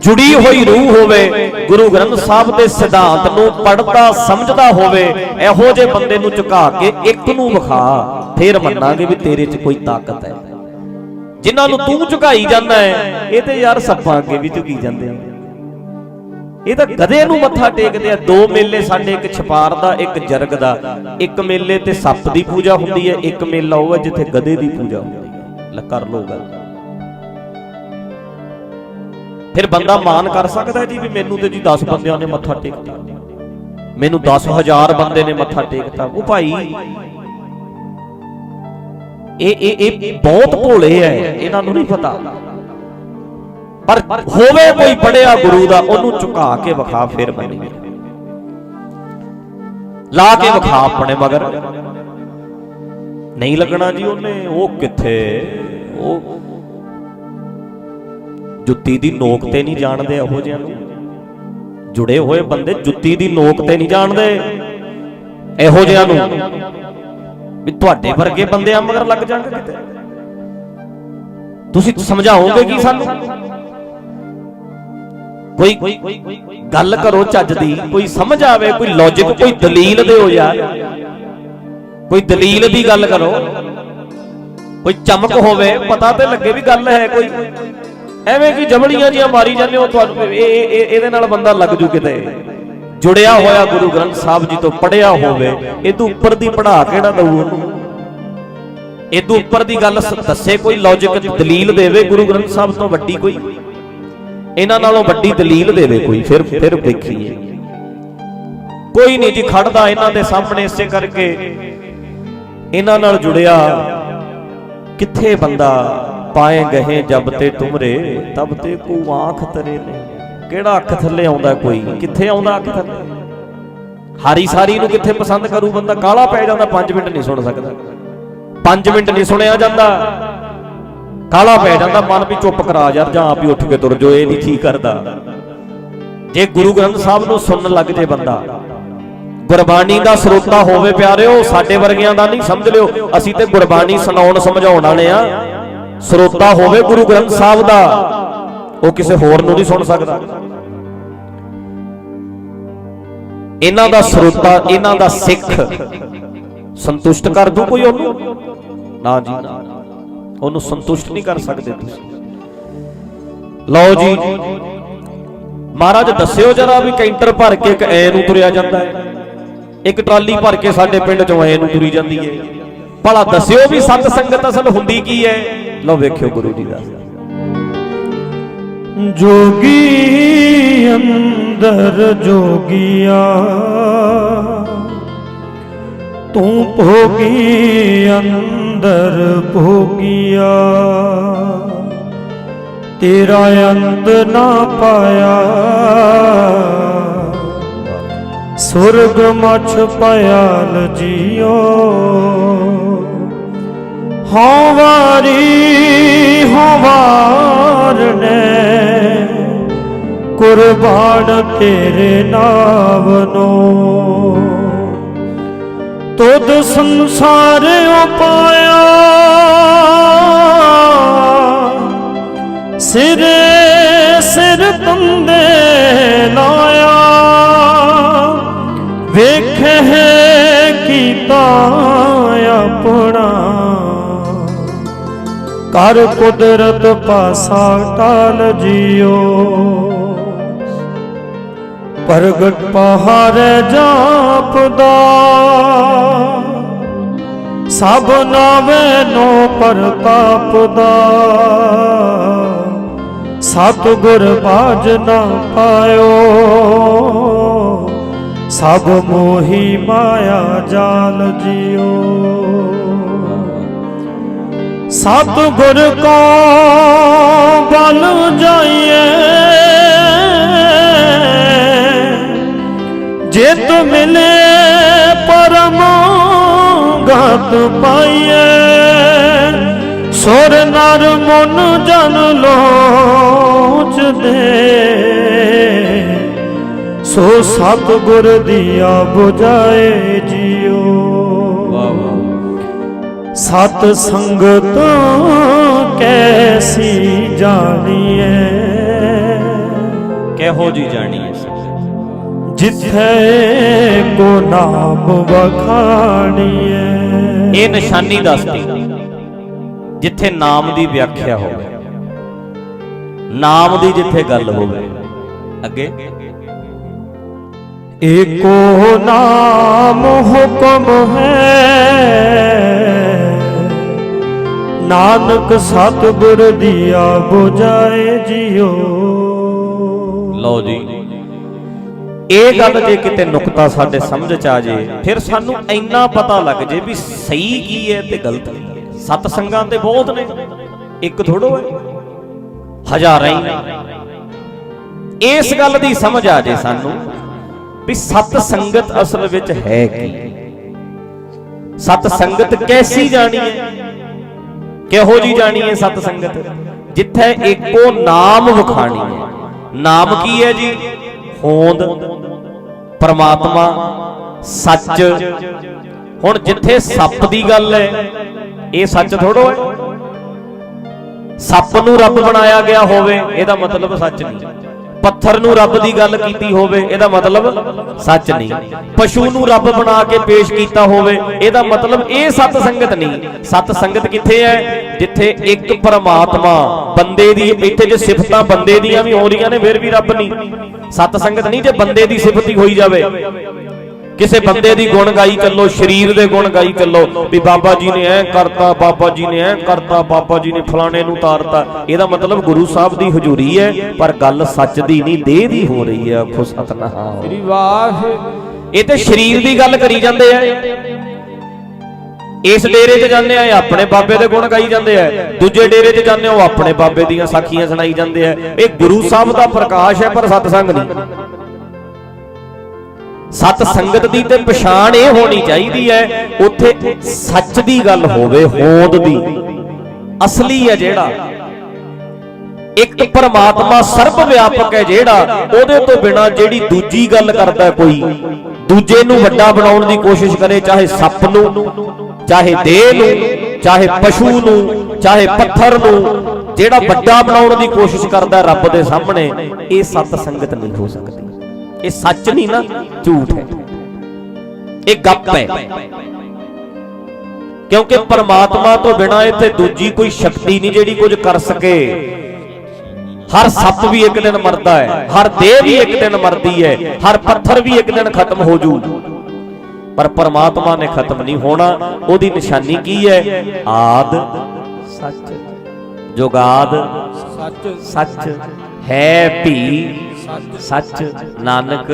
Speaker 2: ਜੁੜੀ ਹੋਈ ਰੂਹ ਹੋਵੇ ਗੁਰੂ ਗ੍ਰੰਥ ਸਾਹਿਬ ਦੇ ਸਿਧਾਂਤ ਨੂੰ ਪੜਦਾ ਸਮਝਦਾ ਹੋਵੇ ਇਹੋ ਜਿਹੇ ਬੰਦੇ ਨੂੰ ਝੁਕਾ ਕੇ ਇੱਕ ਨੂੰ ਵਿਖਾ ਫੇਰ ਮੰਨਾਂਗੇ ਵੀ ਤੇਰੇ 'ਚ ਕੋਈ ਤਾਕਤ ਹੈ। ਜਿਨ੍ਹਾਂ ਨੂੰ ਤੂੰ ਝੁਕਾਈ ਜਾਂਦਾ ਹੈ ਇਹ ਤੇ ਯਾਰ ਸੱਪਾਂ ਅੱਗੇ ਵੀ ਝੁਕੀ ਜਾਂਦੇ ਆ। ਇਹ ਤਾਂ ਗਧੇ ਨੂੰ ਮੱਥਾ ਟੇਕਦੇ ਆ ਦੋ ਮੇਲੇ ਸਾਡੇ ਇੱਕ ਛਪਾਰ ਦਾ ਇੱਕ ਜਰਗ ਦਾ। ਇੱਕ ਮੇਲੇ ਤੇ ਸੱਪ ਦੀ ਪੂਜਾ ਹੁੰਦੀ ਹੈ ਇੱਕ ਮੇਲਾ ਉਹ ਹੈ ਜਿੱਥੇ ਗਧੇ ਦੀ ਪੂਜਾ ਹੁੰਦੀ ਹੈ। ਲੈ ਕਰ ਲੋ ਗੱਲ। ਫਿਰ ਬੰਦਾ ਮਾਨ ਕਰ ਸਕਦਾ ਜੀ ਵੀ ਮੈਨੂੰ ਤੇ ਜੀ 10 ਬੰਦਿਆਂ ਨੇ ਮੱਥਾ ਟੇਕਤਾ। ਮੈਨੂੰ 10000 ਬੰਦੇ ਨੇ ਮੱਥਾ ਟੇਕਤਾ। ਉਹ ਭਾਈ, ਇਹ ਇਹ ਇਹ ਬਹੁਤ ਭੋਲੇ ਐ, ਇਹਨਾਂ ਨੂੰ ਨਹੀਂ ਪਤਾ। ਪਰ ਹੋਵੇ ਕੋਈ ਪੜਿਆ ਗੁਰੂ ਦਾ, ਉਹਨੂੰ ਝੁਕਾ ਕੇ ਵਿਖਾ ਫਿਰ ਮੰਨੀਏ ਲਾ ਕੇ ਵਿਖਾ ਆਪਣੇ ਮਗਰ। ਨਹੀਂ ਲੱਗਣਾ ਜੀ ਉਹਨੇ, ਉਹ ਕਿੱਥੇ? ਉਹ ਜੁੱਤੀ ਦੀ ਨੋਕ ਤੇ ਨਹੀਂ ਜਾਣਦੇ ਇਹੋ ਜਿਹਿਆਂ ਨੂੰ। ਜੁੜੇ ਹੋਏ ਬੰਦੇ ਜੁੱਤੀ ਦੀ ਨੋਕ ਤੇ ਨਹੀਂ ਜਾਣਦੇ ਇਹੋ ਜਿਹਿਆਂ ਨੂੰ। ਵੀ ਤੁਹਾਡੇ ਵਰਗੇ ਬੰਦਿਆਂ ਮਗਰ ਲੱਗ ਜਾਣਗੇ ਕਿਤੇ। ਤੁਸੀਂ ਸਮਝਾਓਗੇ ਕੀ ਸਾਨੂੰ? ਕੋਈ ਗੱਲ ਕਰੋ ਚੱਜ ਦੀ, ਕੋਈ ਸਮਝ ਆਵੇ, ਕੋਈ ਲੌਜੀਕ ਕੋਈ ਦਲੀਲ ਦਿਓ ਯਾਰ। ਕੋਈ ਦਲੀਲ ਦੀ ਗੱਲ ਕਰੋ। ਕੋਈ ਚਮਕ ਹੋਵੇ, ਪਤਾ ਤੇ ਲੱਗੇ ਵੀ ਗੱਲ ਹੈ ਕੋਈ। ਐਵੇਂ ਕਿ ਜਬਲੀਆਂ ਜੀਆਂ ਮਾਰੀ ਜਾਂਦੇ ਹੋ ਤੁਹਾਨੂੰ ਇਹ ਇਹਦੇ ਨਾਲ ਬੰਦਾ ਲੱਗ ਜੂ ਕਿਤੇ। ਜੁੜਿਆ ਹੋਇਆ ਗੁਰੂ ਗ੍ਰੰਥ ਸਾਹਿਬ ਜੀ ਤੋਂ ਪੜਿਆ ਹੋਵੇ ਇਹ ਤੋਂ ਉੱਪਰ ਦੀ ਪੜਾ ਕਿਹੜਾ ਦਊ ਉਹਨੂੰ? ਇਹ ਤੋਂ ਉੱਪਰ ਦੀ ਗੱਲ ਦੱਸੇ ਕੋਈ ਲੌਜੀਕ ਦਲੀਲ ਦੇਵੇ ਗੁਰੂ ਗ੍ਰੰਥ ਸਾਹਿਬ ਤੋਂ ਵੱਡੀ ਕੋਈ? ਇਹਨਾਂ ਨਾਲੋਂ ਵੱਡੀ ਦਲੀਲ ਦੇਵੇ ਕੋਈ, ਫਿਰ ਫਿਰ ਵੇਖੀਏ ਕੋਈ ਨਹੀਂ ਜੀ ਖੜਦਾ ਇਹਨਾਂ ਦੇ ਸਾਹਮਣੇ ਇਸੇ ਕਰਕੇ। ਇਹਨਾਂ ਨਾਲ ਜੁੜਿਆ ਕਿੱਥੇ ਬੰਦਾ? ਪਾਏ ਗਏ ਜਬ ਤੇ ਤੁਮਰੇ ਤਬ ਤੇ ਕੋ ਆਂਖ ਤਰੇ ਨੇ। ਕਿਹੜਾ ਅੱਖ ਥੱਲੇ ਆਉਂਦਾ ਕੋਈ? ਕਿੱਥੇ ਆਉਂਦਾ ਅੱਖ ਥੱਲੇ? ਹਾਰੀ ਸਾਰੀ ਨੂੰ ਕਿੱਥੇ ਪਸੰਦ ਕਰੂ ਬੰਦਾ? ਕਾਲਾ ਪੈ ਜਾਂਦਾ 5 ਮਿੰਟ ਨਹੀਂ ਸੁਣ ਸਕਦਾ। 5 ਮਿੰਟ ਨਹੀਂ ਸੁਣਿਆ ਜਾਂਦਾ। ਕਾਲਾ ਪੈ ਜਾਂਦਾ, ਮਨ ਵੀ ਚੁੱਪ ਕਰਾ ਯਾਰ, ਜਾਂ ਆਪ ਹੀ ਉੱਠ ਕੇ ਤੁਰ ਜੋ ਇਹ ਨਹੀਂ ਠੀਕ ਕਰਦਾ। ਜੇ ਗੁਰੂ ਗ੍ਰੰਥ ਸਾਹਿਬ ਨੂੰ ਸੁਣਨ ਲੱਗ ਜੇ ਬੰਦਾ, ਗੁਰਬਾਣੀ ਦਾ ਸਰੋਤਾ ਹੋਵੇ ਪਿਆਰਿਓ, ਸਾਡੇ ਵਰਗਿਆਂ ਦਾ ਨਹੀਂ, ਸਮਝ ਲਿਓ। ਅਸੀਂ ਤੇ ਗੁਰਬਾਣੀ ਸੁਣਾਉਣ, ਸਮਝਾਉਣ ਵਾਲੇ ਆ। ਸਰੋਤਾ ਹੋਵੇ ਗੁਰੂ ਗ੍ਰੰਥ ਸਾਹਿਬ ਦਾ ਉਹ ਕਿਸੇ ਹੋਰ ਨੂੰ ਨਹੀਂ ਸੁਣ ਸਕਦਾ। ਇਹਨਾਂ ਦਾ ਸਰੋਤਾ ਇਹਨਾਂ ਦਾ ਸਿੱਖ ਸੰਤੁਸ਼ਟ ਕਰ ਦੂ ਕੋਈ ਉਹਨੂੰ? ਨਾ ਜੀ ਉਹਨੂੰ ਸੰਤੁਸ਼ਟ ਨਹੀਂ ਕਰ ਸਕਦੇ। ਤੁਸੀਂ। ਲਓ ਜੀ ਮਹਾਰਾਜ ਦੱਸਿਓ ਜਰਾ ਵੀ ਕੈਂਟਰ ਭਰ ਕੇ ਇੱਕ ਐ ਨੂੰ ਤੁਰਿਆ ਜਾਂਦਾ ਹੈ। ਇੱਕ ਟਰਾਲੀ ਭਰ ਕੇ ਸਾਡੇ ਪਿੰਡ ਚੋਂ ਐ ਨੂੰ ਤੁਰੀ ਜਾਂਦੀ ਹੈ। ਭਲਾ ਦੱਸਿਓ ਵੀ ਸਤ ਸੰਗਤ ਅਸਲ ਹੁੰਦੀ ਕੀ ਹੈ? ਲਓ ਵੇਖਿਓ ਗੁਰੂ ਜੀ ਦਾ।
Speaker 3: ਜੋਗੀ ਅੰਦਰ ਜੋਗੀਆ, ਤੂੰ ਭੋਗੀ ਅੰਦਰ ਭੋਗੀਆ। ਤੇਰਾ ਅੰਤ ਨਾ ਪਾਇਆ, ਸੁਰਗ ਮਛ ਪਿਆਲ ਜੀਓ ਹਉ ਹਵਾਰ ਨੇ। ਕੁਰਬਾਨ ਤੇਰੇ ਨਾਮ ਨੂੰ। ਤੁਧ ਸੰਸਾਰ ਉਪਾਇਆ। ਸਿਰੇ ਸਿਰ ਤੰਦੇ ਕਰ ਕੁਦਰਤ ਪਾਸਾ ਟਾਲ ਜਿਓ। ਪ੍ਰਗਟ ਪਹਾੜੇ ਜਾਪਦਾ। ਸਭ ਨਾਵੇਂ ਨੋ ਪ੍ਰਤਾਪ ਦਾ ਸਤਿਗੁਰ ਬਾਜ ਨਾ ਪਾਇਓ। ਸਭ ਮੋਹੀ ਮਾਇਆ ਜਾਲ ਜਿਓ। ਸਤਿਗੁਰ ਕੋ ਬਲ ਜਾਈਏ। ਜਿਤ ਮਿਲੇ ਪਰਮ ਗਤ ਪਾਈਏ। ਸੁਰ ਨਰ ਮਨ ਜਨ ਲੋਚ ਦੇ। ਸੋ ਸਤਿਗੁਰ ਦੀਆ 부ਝਾਏ
Speaker 2: ਜੀਓ।
Speaker 3: ਸਤ ਸੰਗਤ ਕੈਸੀ ਜਾਣੀਏ
Speaker 2: ਕਿਹੋ ਜੀ ਜਾਣੀ ਹੈ?
Speaker 3: ਜਿੱਥੇ ਕੋ ਨਾਮ ਵਖਾਣੀਏ
Speaker 2: ਇਹ ਨਿਸ਼ਾਨੀ ਦੱਸਦੀ ਜਿੱਥੇ ਨਾਮ ਦੀ ਵਿਆਖਿਆ ਹੋਵੇ ਨਾਮ ਦੀ ਜਿੱਥੇ ਗੱਲ ਹੋਵੇ। ਅੱਗੇ।
Speaker 3: ਏਕੋ ਨਾਮ ਹੁਕਮ ਹੈ ਨਾਨਕ ਸਤਿਗੁਰ ਦੀਆ 부ਝਾਏ ਜਿਉ
Speaker 2: ਲਓ ਜੀ। ਇਹ ਗੱਲ ਜੇ ਕਿਤੇ ਨੁਕਤਾ ਸਾਡੇ ਸਮਝ ਚ ਆ ਜੇ, ਫਿਰ ਸਾਨੂੰ ਇੰਨਾ ਪਤਾ ਲੱਗ ਜੇ ਵੀ ਸਹੀ ਕੀ ਹੈ ਤੇ ਗਲਤ ਕੀ ਸਤ ਸੰਗਾਂ ਤੇ ਬਹੁਤ ਨੇ, ਇੱਕ ਥੋੜੋ ਹੈ, ਹਜ਼ਾਰਾਂ ਹੀ ਇਸ ਗੱਲ ਦੀ ਸਮਝ ਆ ਜੇ ਸਾਨੂੰ ਵੀ ਸਤ ਸੰਗਤ ਅਸਲ ਵਿੱਚ ਹੈ ਕੀ। ਸਤ ਸੰਗਤ ਕੈਸੀ ਜਾਣੀ ਹੈ? ਕਿਹੋ ਜੀ ਜਾਣੀ ਹੈ ਸਤ ਸੰਗਤ? ਜਿੱਥੇ ਇੱਕੋ ਨਾਮ ਵਿਖਾਣੀ ਹੈ। ਨਾਮ ਕੀ ਹੈ ਜੀ? ਹੋਂਦ, ਪਰਮਾਤਮਾ, ਸੱਚ। ਹੁਣ ਜਿੱਥੇ ਸੱਪ ਦੀ ਗੱਲ ਹੈ, ਇਹ ਸੱਚ ਥੋੜੋ ਹੈ। ਸੱਪ ਨੂੰ ਰੱਬ ਬਣਾਇਆ ਗਿਆ ਹੋਵੇ, ਇਹਦਾ ਮਤਲਬ ਸੱਚ ਨਹੀਂ। ਪੱਥਰ ਨੂੰ ਰੱਬ ਦੀ ਗੱਲ ਕੀਤੀ ਹੋਵੇ, ਇਹਦਾ ਮਤਲਬ ਸੱਚ ਨਹੀਂ। ਪਸ਼ੂ ਨੂੰ ਰੱਬ ਬਣਾ ਕੇ ਪੇਸ਼ ਕੀਤਾ ਹੋਵੇ, ਇਹਦਾ ਮਤਲਬ ਇਹ ਸਤ ਸੰਗਤ ਨਹੀਂ। ਸਤ ਸੰਗਤ ਕਿੱਥੇ ਹੈ ਜਿੱਥੇ ਇੱਕ ਪਰਮਾਤਮਾ, ਬੰਦੇ ਦੀ, ਇੱਥੇ ਜੇ ਸਿਫਤਾਂ ਬੰਦੇ ਦੀਆਂ ਵੀ ਹੋ ਰਹੀਆਂ ਨੇ, ਫਿਰ ਵੀ ਰੱਬ ਨਹੀਂ। ਸਤ ਸੰਗਤ ਨਹੀਂ ਜੇ ਬੰਦੇ ਦੀ ਸਿਫਤ ਹੀ ਹੋਈ ਜਾਵੇ। ਕਿਸੇ ਬੰਦੇ ਦੀ ਗੁਣ ਗਾਈ ਚੱਲੋ ਸਰੀਰ ਦੇ ਗੁਣ ਗਾਈ ਚੱਲੋ। ਵੀ ਬਾਬਾ ਜੀ ਨੇ ਐ ਕਰਤਾ ਬਾਬਾ ਜੀ ਨੇ ਐ ਕਰਤਾ ਬਾਬਾ ਜੀ ਨੇ ਫਲਾਣੇ ਨੂੰ ਤਾਰਤਾ। ਇਹਦਾ ਮਤਲਬ ਗੁਰੂ ਸਾਹਿਬ ਦੀ ਹਜ਼ੂਰੀ ਹੈ ਪਰ ਗੱਲ ਸੱਚ ਦੀ ਨਹੀਂ ਦੇਹ ਦੀ ਹੋ ਰਹੀ ਹੈ। ਆਖੋ ਸਤਨਾਮ।
Speaker 3: ਸ੍ਰੀ ਵਾਹ
Speaker 2: ਇਹ ਤੇ ਸਰੀਰ ਦੀ ਗੱਲ ਕਰੀ ਜਾਂਦੇ ਆ। ਇਸ ਡੇਰੇ 'ਚ ਜਾਂਦੇ ਆ ਆਪਣੇ ਬਾਬੇ ਦੇ ਗੁਣ ਗਾਈ ਜਾਂਦੇ ਆ। ਦੂਜੇ ਡੇਰੇ 'ਚ ਜਾਂਦੇ ਆ ਉਹ ਆਪਣੇ ਬਾਬੇ ਦੀਆਂ ਸਾਖੀਆਂ ਸੁਣਾਈ ਜਾਂਦੇ ਆ। ਇਹ ਗੁਰੂ ਸਾਹਿਬ ਦਾ ਪ੍ਰਕਾਸ਼ ਹੈ ਪਰ ਸਤਸੰਗ ਨਹੀਂ। ਸਤ ਸੰਗਤ ਦੀ ਤੇ ਪਛਾਣ ਇਹ ਹੋਣੀ ਚਾਹੀਦੀ ਹੈ ਉੱਥੇ ਸੱਚ ਦੀ ਗੱਲ ਹੋਵੇ ਹੋਂਦ ਦੀ। ਅਸਲੀ ਹੈ ਜਿਹੜਾ। ਇੱਕ ਪਰਮਾਤਮਾ ਸਰਬ ਵਿਆਪਕ ਹੈ ਜਿਹੜਾ ਉਹਦੇ ਤੋਂ ਬਿਨਾ ਜਿਹੜੀ ਦੂਜੀ ਗੱਲ ਕਰਦਾ ਕੋਈ। ਦੂਜੇ ਨੂੰ ਵੱਡਾ ਬਣਾਉਣ ਦੀ ਕੋਸ਼ਿਸ਼ ਕਰੇ ਚਾਹੇ ਸੱਪ ਨੂੰ ਚਾਹੇ ਦੇਹ ਨੂੰ ਚਾਹੇ ਪਸ਼ੂ ਨੂੰ ਚਾਹੇ ਪੱਥਰ ਨੂੰ ਜਿਹੜਾ ਵੱਡਾ ਬਣਾਉਣ ਦੀ ਕੋਸ਼ਿਸ਼ ਕਰਦਾ ਰੱਬ ਦੇ ਸਾਹਮਣੇ ਇਹ ਸਤ ਸੰਗਤ ਨਹੀਂ ਹੋ ਸਕਦੀ। ਇਹ ਸੱਚ ਨਹੀਂ ਨਾ ਝੂਠ ਹੈ। ਇਹ ਗੱਪ ਹੈ। ਕਿਉਂਕਿ ਪਰਮਾਤਮਾ ਤੋਂ ਬਿਨਾ ਇੱਥੇ ਦੂਜੀ ਕੋਈ ਸ਼ਕਤੀ ਨਹੀਂ ਜਿਹੜੀ ਕੁਝ ਕਰ ਸਕੇ। ਹਰ ਸੱਪ ਵੀ ਇੱਕ ਦਿਨ ਮਰਦਾ ਹੈ ਹਰ ਦੇਹ ਵੀ ਇੱਕ ਦਿਨ ਮਰਦੀ ਹੈ ਹਰ ਪੱਥਰ ਵੀ ਇੱਕ ਦਿਨ ਖਤਮ ਹੋ ਜੂ। ਪਰ ਪਰਮਾਤਮਾ ਨੇ ਖਤਮ ਨਹੀਂ ਹੋਣਾ ਉਹਦੀ ਨਿਸ਼ਾਨੀ ਕੀ ਹੈ? ਆਦ। ਸੱਚ। ਜੁਗਾਦ। ਸੱਚ। ਸੱਚ ਹੈ ਵੀ ਸੱਚ ਨਾਨਕ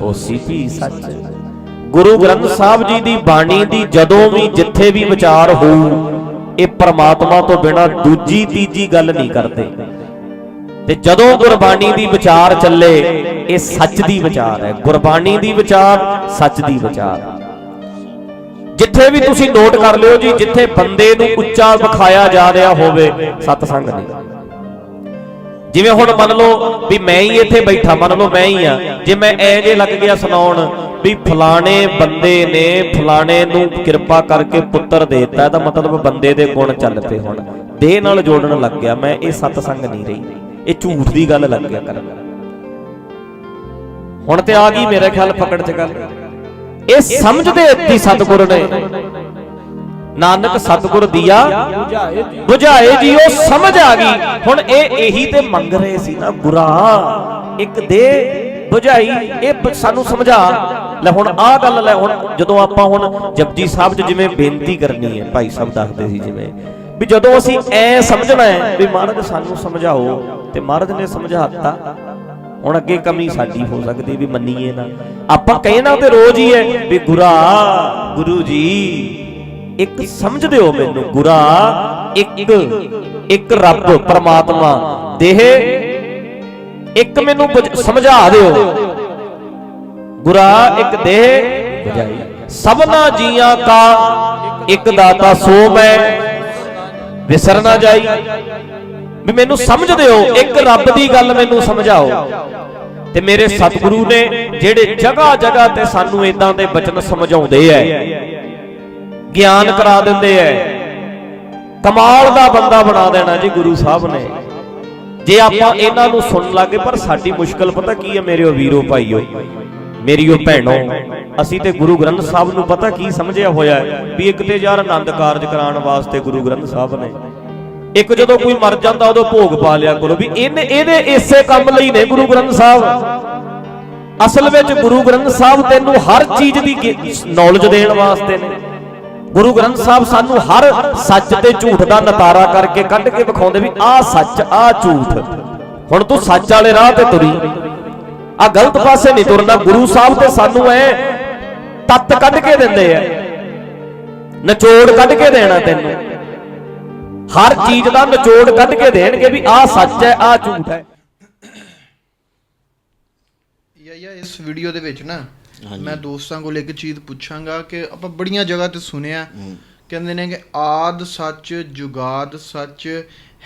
Speaker 2: ਹੋਸੀ ਵੀ ਸੱਚ। ਗੁਰੂ ਗ੍ਰੰਥ ਸਾਹਿਬ ਜੀ ਦੀ ਬਾਣੀ ਦੀ ਜਦੋਂ ਵੀ ਜਿੱਥੇ ਵੀ ਵਿਚਾਰ ਹੋਊ ਇਹ ਪਰਮਾਤਮਾ ਤੋਂ ਬਿਨਾ ਦੂਜੀ ਤੀਜੀ ਗੱਲ ਨਹੀਂ ਕਰਦੇ। ਤੇ ਜਦੋਂ ਗੁਰਬਾਣੀ ਦੀ ਵਿਚਾਰ ਚੱਲੇ ਇਹ ਸੱਚ ਦੀ ਵਿਚਾਰ ਹੈ। ਗੁਰਬਾਣੀ ਦੀ ਵਿਚਾਰ ਸੱਚ ਦੀ ਵਿਚਾਰ। ਜਿੱਥੇ ਵੀ ਤੁਸੀਂ ਨੋਟ ਕਰ ਲਿਓ ਜੀ ਜਿੱਥੇ ਬੰਦੇ ਨੂੰ ਉੱਚਾ ਵਿਖਾਇਆ ਜਾ ਰਿਹਾ ਹੋਵੇ ਸਤਸੰਗ ਨਹੀਂ। ਜਿਵੇਂ ਹੁਣ ਮੰਨ ਲਓ ਵੀ ਮੈਂ ਹੀ ਇੱਥੇ ਬੈਠਾ, ਮੰਨ ਲਓ ਮੈਂ ਹੀ ਆ, ਜੇ ਮੈਂ ਐ ਜੇ ਲੱਗ ਗਿਆ ਸੁਣਾਉਣ ਵੀ ਫਲਾਣੇ ਬੰਦੇ ਨੇ ਫਲਾਣੇ ਨੂੰ ਕਿਰਪਾ ਕਰਕੇ ਪੁੱਤਰ ਦੇਤਾ, ਇਹਦਾ ਮਤਲਬ ਬੰਦੇ ਦੇ ਗੁਣ ਚੱਲ ਪਏ ਹੁਣ। ਦੇਹ ਨਾਲ ਜੋੜਨ ਲੱਗ ਗਿਆ ਮੈਂ, ਇਹ ਸਤਸੰਗ ਨਹੀਂ ਰਹੀ। ਇਹ ਝੂਠ ਦੀ ਗੱਲ ਲੱਗ ਗਿਆ ਕਰਨ। ਹੁਣ ਤੇ ਆ ਗਈ ਮੇਰੇ ਖਿਆਲ ਪਕੜ ਚ ਗੱਲ। ਇਹ ਸਮਝਦੇ ਇੱਥੇ ਸਤਿਗੁਰ ਨੇ। ਨਾਨਕ ਸਤਿਗੁਰ ਦੀਆ ਬੁਝਾਏ ਜੀ। ਉਹ ਸਮਝ ਆ ਗਈ। ਹੁਣ ਇਹ ਇਹੀ ਤੇ ਮੰਗ ਰਹੇ ਸੀ ਨਾ ਗੁਰਾ ਇੱਕ ਦੇ ਬੁਝਾਈ ਇਹ ਸਾਨੂੰ ਸਮਝਾ। ਲੈ ਹੁਣ ਆਹ ਗੱਲ ਲੈ ਹੁਣ ਜਦੋਂ ਆਪਾਂ ਹੁਣ ਜਪਜੀ ਸਾਹਿਬ 'ਚ ਜਿਵੇਂ ਬੇਨਤੀ ਕਰਨੀ ਹੈ ਭਾਈ ਸਾਹਿਬ ਦੱਸਦੇ ਸੀ ਜਿਵੇਂ ਵੀ ਜਦੋਂ ਅਸੀਂ ਐ ਸਮਝਣਾ ਹੈ ਵੀ ਮਹਾਰਾਜ ਸਾਨੂੰ ਸਮਝਾਓ ਤੇ ਮਹਾਰਾਜ ਨੇ ਸਮਝਾਤਾ ਹੁਣ ਅੱਗੇ ਕਮੀ ਸਾਡੀ ਹੋ ਸਕਦੀ ਵੀ ਮੰਨੀਏ ਨਾ। ਆਪਾਂ ਕਹਿਣਾ ਤੇ ਰੋਜ਼ ਹੀ ਹੈ ਵੀ ਗੁਰਾ ਗੁਰੂ ਜੀ ਇੱਕ ਸਮਝਦੇ ਹੋ ਮੈਨੂੰ, ਗੁਰਾ, ਇੱਕ ਇੱਕ ਰੱਬ, ਪਰਮਾਤਮਾ, ਦੇਹ, ਇੱਕ ਮੈਨੂੰ ਸਮਝਾ ਦਿਓ। ਗੁਰਾ, ਇੱਕ ਦੇਹ, ਬੁਝਾਈ। ਸਭਨਾ ਜੀਆਂ ਕਾ ਇੱਕ ਦਾਤਾ ਸੋ ਮੈਂ, ਵਿਸਰ ਨਾ ਜਾਈ। ਵੀ ਮੈਨੂੰ ਸਮਝ ਦਿਓ, ਇੱਕ ਰੱਬ ਦੀ ਗੱਲ ਮੈਨੂੰ ਸਮਝਾਓ। ਤੇ ਮੇਰੇ ਸਤਿਗੁਰੂ ਨੇ ਜਿਹੜੇ ਜਗ੍ਹਾ ਜਗ੍ਹਾ ਤੇ ਸਾਨੂੰ ਇਦਾਂ ਦੇ ਬਚਨ ਸਮਝਾਉਂਦੇ ਐ ਗਿਆਨ ਕਰਾ ਦਿੰਦੇ ਐ। ਕਮਾਲ ਦਾ ਬੰਦਾ ਬਣਾ ਦੇਣਾ ਜੀ ਗੁਰੂ ਸਾਹਿਬ ਨੇ। ਜੇ ਆਪਾਂ ਇਹਨਾਂ ਨੂੰ ਸੁਣਨ ਲੱਗੇ, ਪਰ ਸਾਡੀ ਮੁਸ਼ਕਲ ਪਤਾ ਕੀ ਹੈ ਮੇਰਿਓ ਵੀਰੋ ਭਾਈਓ ਮੇਰੀਓ ਭੈਣੋ, ਅਸੀਂ ਤੇ ਗੁਰੂ ਗ੍ਰੰਥ ਸਾਹਿਬ ਨੂੰ ਪਤਾ ਕੀ ਸਮਝਿਆ ਹੋਇਆ ਵੀ ਇੱਕ ਤੇ ਯਾਰ ਆਨੰਦ ਕਾਰਜ ਕਰਾਉਣ ਵਾਸਤੇ ਗੁਰੂ ਗ੍ਰੰਥ ਸਾਹਿਬ ਨੇ। ਇੱਕ ਜਦੋਂ ਕੋਈ ਮਰ ਜਾਂਦਾ, ਉਦੋਂ ਭੋਗ ਪਾ ਲਿਆ ਕਰੋ ਵੀ ਇਹਨੇ, ਇਹਦੇ ਇਸੇ ਕੰਮ ਲਈ ਨੇ ਗੁਰੂ ਗ੍ਰੰਥ ਸਾਹਿਬ। ਅਸਲ ਵਿੱਚ ਗੁਰੂ ਗ੍ਰੰਥ ਸਾਹਿਬ ਤੈਨੂੰ ਹਰ ਚੀਜ਼ ਦੀ ਨੌਲੇਜ ਦੇਣ ਵਾਸਤੇ ਨੇ। ਗੁਰੂ ਗ੍ਰੰਥ ਸਾਹਿਬ ਸਾਨੂੰ ਹਰ ਸੱਚ ਤੇ ਝੂਠ ਦਾ ਨਤਾਰਾ ਕਰਕੇ ਕੱਢ ਕੇ ਵਿਖਾਉਂਦੇ ਵੀ ਆਹ ਸੱਚ, ਆਹ ਝੂਠ। ਹੁਣ ਤੂੰ ਸੱਚ ਵਾਲੇ ਰਾਹ ਤੇ ਤੁਰੀ। ਆ ਗਲਤ ਪਾਸੇ ਨਹੀਂ ਤੁਰਨਾ। ਗੁਰੂ ਸਾਹਿਬ ਤੇ ਸਾਨੂੰ ਐ ਤੱਤ ਕੱਢ ਕੇ ਦਿੰਦੇ ਆ ਨਿਚੋੜ ਕੱਢ ਕੇ ਦੇਣਾ ਤੈਨੂੰ। ਹਰ ਚੀਜ਼ ਦਾ ਨਿਚੋੜ ਕੱਢ ਕੇ ਦੇਣਗੇ ਵੀ ਆਹ ਸੱਚ ਹੈ ਆਹ ਝੂਠ ਹੈ
Speaker 4: ਯਾ ਯਾ, ਇਸ ਵੀਡੀਓ ਦੇ ਵਿੱਚ ਨਾ ਮੈਂ ਦੋਸਤਾਂ ਕੋਲ ਇੱਕ ਚੀਜ਼ ਪੁੱਛਾਂਗਾ ਕਿ ਆਪਾਂ ਬੜੀਆਂ ਜਗ੍ਹਾ ਤੇ ਸੁਣਿਆ ਕਹਿੰਦੇ ਨੇ ਕਿ ਆਦ ਸੱਚ ਜੁਗਾਦ ਸੱਚ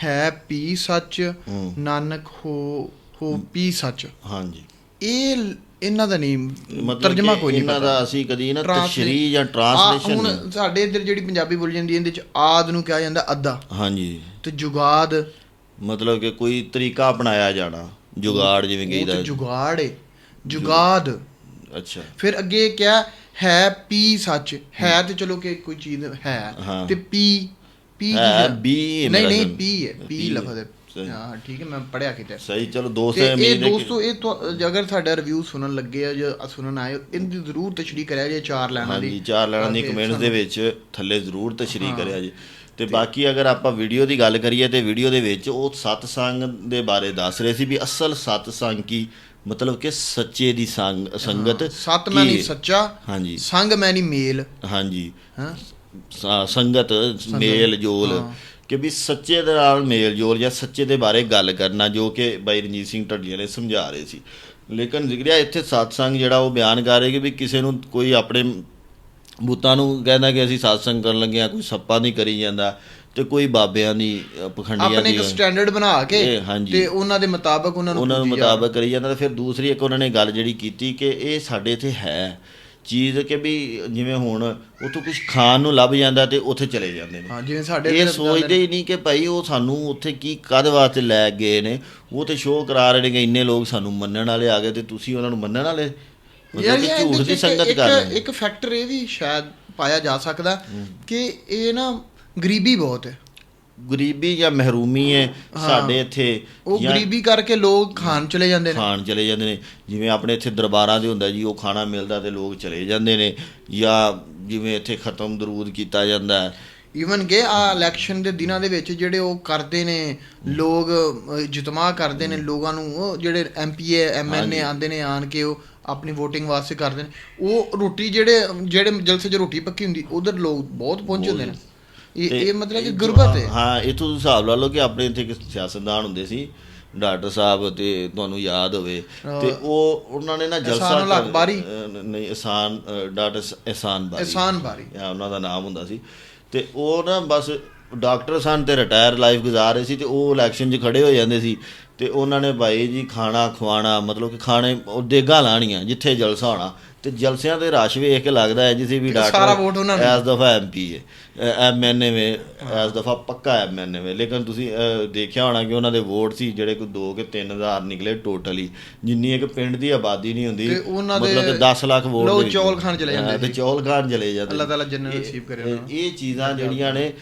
Speaker 4: ਹੈ ਪੀ ਸੱਚ ਨਾਨਕ ਹੋ ਹੋ ਪੀ ਸੱਚ।
Speaker 1: ਹਾਂਜੀ।
Speaker 4: ਇਹ ਇਹਨਾਂ ਦਾ ਨਹੀਂ ਤਰਜਮਾ ਕੋਈ ਨਹੀਂ
Speaker 1: ਇਹਨਾਂ ਦਾ ਅਸੀਂ ਕਦੀ ਨਾ ਤਸ਼ਰੀਹ ਜਾਂ ਟਰਾਂਸਲੇਸ਼ਨ
Speaker 4: ਹੁਣ ਸਾਡੇ ਇੱਧਰ ਜਿਹੜੀ ਪੰਜਾਬੀ ਬੋਲੀ ਜਾਂਦੀ ਹੈ ਇਹਦੇ ਚ ਆਦ ਨੂੰ ਕਿਹਾ ਜਾਂਦਾ ਅੱਧਾ।
Speaker 1: ਹਾਂਜੀ।
Speaker 4: ਤੇ ਜੁਗਾਦ
Speaker 1: ਮਤਲਬ ਕਿ ਕੋਈ ਤਰੀਕਾ ਅਪਣਾਇਆ ਜਾਣਾ ਜੁਗਾੜ ਜਿਵੇਂ ਕਹੀਦਾ
Speaker 4: ਜੁਗਾੜ ਏ। ਜੁਗਾਦ।
Speaker 1: ਅੱਛਾ
Speaker 4: ਫਿਰ ਅੱਗੇ ਕਿਹਾ ਹੈ ਪੀ ਸੱਚ ਹੈ ਤੇ ਚਲੋ ਕਿ ਕੋਈ ਚੀਜ਼ ਹੈ
Speaker 1: ਹਾਂ।
Speaker 4: ਤੇ ਪੀ ਪੀ
Speaker 1: ਹੈ,
Speaker 4: ਨਹੀਂ
Speaker 1: ਮੇਰਾ
Speaker 4: ਨਹੀਂ
Speaker 1: ਖਿਆਲ।
Speaker 4: ਪੀ ਹੈ ਪੀ। ਲਫ਼ਜ਼ ਹੈ
Speaker 1: ਸਹੀ।
Speaker 4: ਹਾਂ ਠੀਕ ਹੈ ਮੈਂ ਪੜਿਆ ਕਿਤੇ
Speaker 1: ਸਹੀ ਚਲੋ ਦੋਸਤ
Speaker 4: ਤੇ ਇਹ ਦੋਸਤੋ ਇਹ ਤੁਹਾ- ਜੇ ਅਗਰ ਸਾਡਾ ਰਿਵਿਊ ਸੁਣਨ ਲੱਗੇ ਆ ਜਾਂ ਸੁਣਨ ਆਏ ਹੋ, ਇਹਦੀ ਜ਼ਰੂਰ ਤਸ਼ਰੀਹ ਕਰਿਆ ਜੇ ਚਾਰ ਲੈਣਾ ਦੀ
Speaker 1: ਹਾਂਜੀ ਚਾਰ ਲੈਣਾਂ ਦੀ ਕਮੈਂਟਸ ਦੇ ਵਿੱਚ ਥੱਲੇ ਜ਼ਰੂਰ ਤਸ਼ਰੀਹ ਕਰਿਆ ਜੀ ਤੇ ਬਾਕੀ ਅਗਰ ਆਪਾਂ ਵੀਡੀਓ ਦੀ ਗੱਲ ਕਰੀਏ ਤੇ ਵੀਡੀਓ ਦੇ ਵਿੱਚ ਉਹ ਸਤਸੰਗ ਦੇ ਬਾਰੇ ਦੱਸ ਰਹੇ ਸੀ ਵੀ ਅਸਲ ਸਤਸੰਗ ਕੀ ਮਤਲਬ ਕਿ ਸੱਚੇ ਦੀ ਸੰਗ ਸੰਗਤ
Speaker 4: ਸਤ ਮੈਂ ਨਹੀਂ ਸੱਚਾ
Speaker 1: ਹਾਂਜੀ।
Speaker 4: ਸੰਗ ਮੈਂ ਨਹੀਂ ਮੇਲ।
Speaker 1: ਹਾਂਜੀ। ਸੰਗਤ ਮੇਲ ਜੋਲ। ਕਿ ਵੀ ਸੱਚੇ ਦੇ ਨਾਲ ਮੇਲ ਜੋਲ ਜਾਂ ਸੱਚੇ ਦੇ ਬਾਰੇ ਗੱਲ ਕਰਨਾ ਜੋ ਕਿ ਬਾਈ ਰਣਜੀਤ ਸਿੰਘ ਢੱਡੀਆਂ ਨੇ ਸਮਝਾ ਰਹੇ ਸੀ। ਲੇਕਿਨ ਜ਼ਿਕਰਿਆ ਇੱਥੇ ਸਤਸੰਗ ਜਿਹੜਾ ਉਹ ਬਿਆਨ ਕਰ ਰਹੇ ਕਿ ਵੀ ਕਿਸੇ ਨੂੰ ਕੋਈ ਆਪਣੇ ਬੂਤਾਂ ਨੂੰ ਕਹਿੰਦਾ ਕਿ ਅਸੀਂ ਸਤਸੰਗ ਕਰਨ ਲੱਗੇ ਆ ਕੋਈ ਸੱਪਾਂ ਦੀ ਕਰੀ ਜਾਂਦਾ ਤੇ ਕੋਈ ਬਾਬਿਆਂ ਦੀ ਪਖੰਡੀਆਂ
Speaker 4: ਆਪਣੇ
Speaker 1: ਦੀ
Speaker 4: ਇੱਕ ਸਟੈਂਡਰਡ ਬਣਾ ਕੇ। ਤੇ ਉਹਨਾਂ ਦੇ ਮੁਤਾਬਕ ਉਹਨਾਂ ਨੂੰ
Speaker 1: ਉਹਨਾਂ
Speaker 4: ਜਾ।
Speaker 1: ਮੁਤਾਬਕ ਕਰੀ ਜਾਂਦਾ ਤੇ ਫਿਰ ਦੂਸਰੀ ਇੱਕ ਉਹਨਾਂ ਨੇ ਗੱਲ ਜਿਹੜੀ ਕੀਤੀ ਕਿ ਇਹ ਸਾਡੇ ਇੱਥੇ ਹੈ। ਚੀਜ਼ ਕਿ ਵੀ ਜਿਵੇਂ ਹੁਣ ਉੱਥੋਂ ਕੁਝ ਖਾਣ ਨੂੰ ਲੱਭ ਜਾਂਦਾ ਤੇ ਉੱਥੇ ਚਲੇ ਜਾਂਦੇ ਨੇ।
Speaker 4: ਹਾਂ ਜਿਵੇਂ ਸਾਡੇ
Speaker 1: ਇਹ ਸੋਚਦੇ ਹੀ ਨਹੀਂ ਕਿ ਭਾਈ ਉਹ ਸਾਨੂੰ ਉੱਥੇ ਕੀ ਕਦ ਵਾਸਤੇ ਲੈ ਗਏ ਨੇ। ਉਹ ਤੇ ਸ਼ੋਅ ਕਰਾ ਰਹੇ ਨੇ ਕਿ ਇੰਨੇ ਲੋਕ ਸਾਨੂੰ ਮੰਨਣ ਵਾਲੇ ਆ ਗਏ ਤੇ ਤੁਸੀਂ ਉਹਨਾਂ ਨੂੰ ਮੰਨਣ ਵਾਲੇ?
Speaker 4: ਯਾਰ ਇਹ
Speaker 1: ਝੂਠ ਦੀ ਸੰਗਤ
Speaker 4: ਇੱਕ-
Speaker 1: ਕਰ ਰਹੇ
Speaker 4: ਇੱਕ ਫੈਕਟਰ ਇਹ ਵੀ ਸ਼ਾਇਦ ਪਾਇਆ ਜਾ ਸਕਦਾ ਕਿ ਇਹ ਨਾ ਗਰੀਬੀ ਬਹੁਤ ਹੈ।
Speaker 1: ਗਰੀਬੀ ਜਾਂ ਮਹਿਰੂਮੀ ਹੈ ਸਾਡੇ ਇੱਥੇ
Speaker 4: ਉਹ ਗਰੀਬੀ ਕਰਕੇ ਲੋਕ ਖਾਣ ਚਲੇ ਜਾਂਦੇ ਨੇ।
Speaker 1: ਖਾਣ ਚਲੇ ਜਾਂਦੇ ਨੇ। ਜਿਵੇਂ ਆਪਣੇ ਇੱਥੇ ਦਰਬਾਰਾਂ ਦੇ ਹੁੰਦਾ ਜੀ ਉਹ ਖਾਣਾ ਮਿਲਦਾ ਤੇ ਲੋਕ ਚਲੇ ਜਾਂਦੇ ਨੇ ਜਾਂ ਜਿਵੇਂ ਇੱਥੇ ਖਤਮ ਦਰੂਦ ਕੀਤਾ ਜਾਂਦਾ ਹੈ।
Speaker 4: ਈਵਨ ਕਿ ਆ ਇਲੈਕਸ਼ਨ ਦੇ ਦਿਨਾਂ ਦੇ ਵਿੱਚ ਜਿਹੜੇ ਉਹ ਕਰਦੇ ਨੇ ਲੋਕ ਜਿਤਮਾ ਕਰਦੇ ਨੇ ਲੋਕਾਂ ਨੂੰ ਉਹ ਜਿਹੜੇ ਐਮਪੀਏ ਐਮਐਲਏ ਆਉਂਦੇ ਨੇ ਆਣ ਕੇ ਉਹ ਆਪਣੀ VOTING ਵਾਸਤੇ ਕਰਦੇ ਨੇ। ਉਹ ਰੋਟੀ ਜਿਹੜੇ ਜਿਹੜੇ ਜਲਸੇ 'ਚ ਰੋਟੀ ਪੱਕੀ ਹੁੰਦੀ ਉਧਰ ਲੋਕ ਬਹੁਤ ਪਹੁੰਚੇ ਹੁੰਦੇ ਨੇ। ਇਹ
Speaker 1: ਤੇ
Speaker 4: ਇਹ ਮਤਲਬ ਕਿ ਗੁਰਬਤ ਹੈ
Speaker 1: ਹਾਂ। ਇਥੋਂ ਤੁਸੀਂ ਹਿਸਾਬ ਲਾ ਲਓ ਕਿ ਆਪਣੇ ਇੱਥੇ ਇੱਕ ਸਿਆਸਤਦਾਨ ਹੁੰਦੇ ਸੀ ਡਾਕਟਰ ਸਾਹਿਬ ਤੇ ਤੁਹਾਨੂੰ ਯਾਦ ਹੋਵੇ ਤੇ ਉਹ ਉਹਨਾਂ ਨੇ ਨਾ ਜਲਸਾ ਨਹੀਂ ਇਹਸਾਨ ਅਹ, ਡਾਕਟਰ ਅਹਿਸਾਨ ਬਾਰੀ।
Speaker 4: ਅਹਿਸਾਨ ਬਾਰੀ।
Speaker 1: ਉਹਨਾਂ ਦਾ ਨਾਮ ਹੁੰਦਾ ਸੀ। ਤੇ ਉਹ ਨਾ ਬਸ ਡਾਕਟਰ ਸਨ ਤੇ ਰਿਟਾਇਰ ਲਾਈਫ ਗੁਜ਼ਾਰ ਰਹੇ ਸੀ ਤੇ ਉਹ ਇਲੈਕਸ਼ਨ 'ਚ ਖੜੇ ਹੋ ਜਾਂਦੇ ਸੀ। ਤੇ ਉਹਨਾਂ ਨੇ ਭਾਈ ਜੀ ਖਾਣਾ ਖਵਾਣਾ ਮਤਲਬ ਕਿ ਖਾਣੇ ਉਹ ਦੇਗਾ ਲਾਣੀਆਂ ਜਿੱਥੇ ਜਲਸਾ ਹੋਣਾ। ਤੇ ਜਲਸਿਆਂ ਦੇ ਰਸ਼ ਵੇਖ ਕੇ ਲੱਗਦਾ ਹੈ ਜਿਸੇ ਵੀ ਡਾਕਟਰ
Speaker 4: ਸਾਰਾ ਵੋਟ ਉਹਨਾਂ ਨੂੰ।
Speaker 1: ਐਸ ਦਫਾ ਐਮਪੀ ਹੈ ਐਮਐਨਏ ਵੇ ਐਸ ਦਫਾ ਪੱਕਾ ਐਮਐਨਏ ਵੇ ਲੇਕਿਨ ਤੁਸੀਂ ਦੇਖਿਆ ਹੋਣਾ ਕਿ ਉਹਨਾਂ ਦੇ ਵੋਟ ਸੀ ਜਿਹੜੇ ਕੋਈ 2 ਕਿ 3000 ਨਿਕਲੇ ਟੋਟਲੀ ਜਿੰਨੀ ਇੱਕ ਪਿੰਡ ਦੀ ਆਬਾਦੀ ਨਹੀਂ ਹੁੰਦੀ
Speaker 4: ਦੇ
Speaker 1: ਮਤਲਬ ਕਿ 10 ਲੱਖ ਵੋਟ
Speaker 4: ਲੋਕ
Speaker 1: ਦੇ।
Speaker 4: ਚੌਲ ਖਾਣ ਚਲੇ ਜਾਂਦੇ
Speaker 1: ਤੇ। ਚੌਲ ਖਾਣ ਚਲੇ ਜਾਂਦੇ
Speaker 4: ਅੱਲਾਹ। ਤਾਲਾ ਜੰਨਤ ਨਸੀਬ ਕਰੇ
Speaker 1: ਇਹ- ਚੀਜ਼ਾਂ ਜਿਹੜੀਆਂ ਨੇ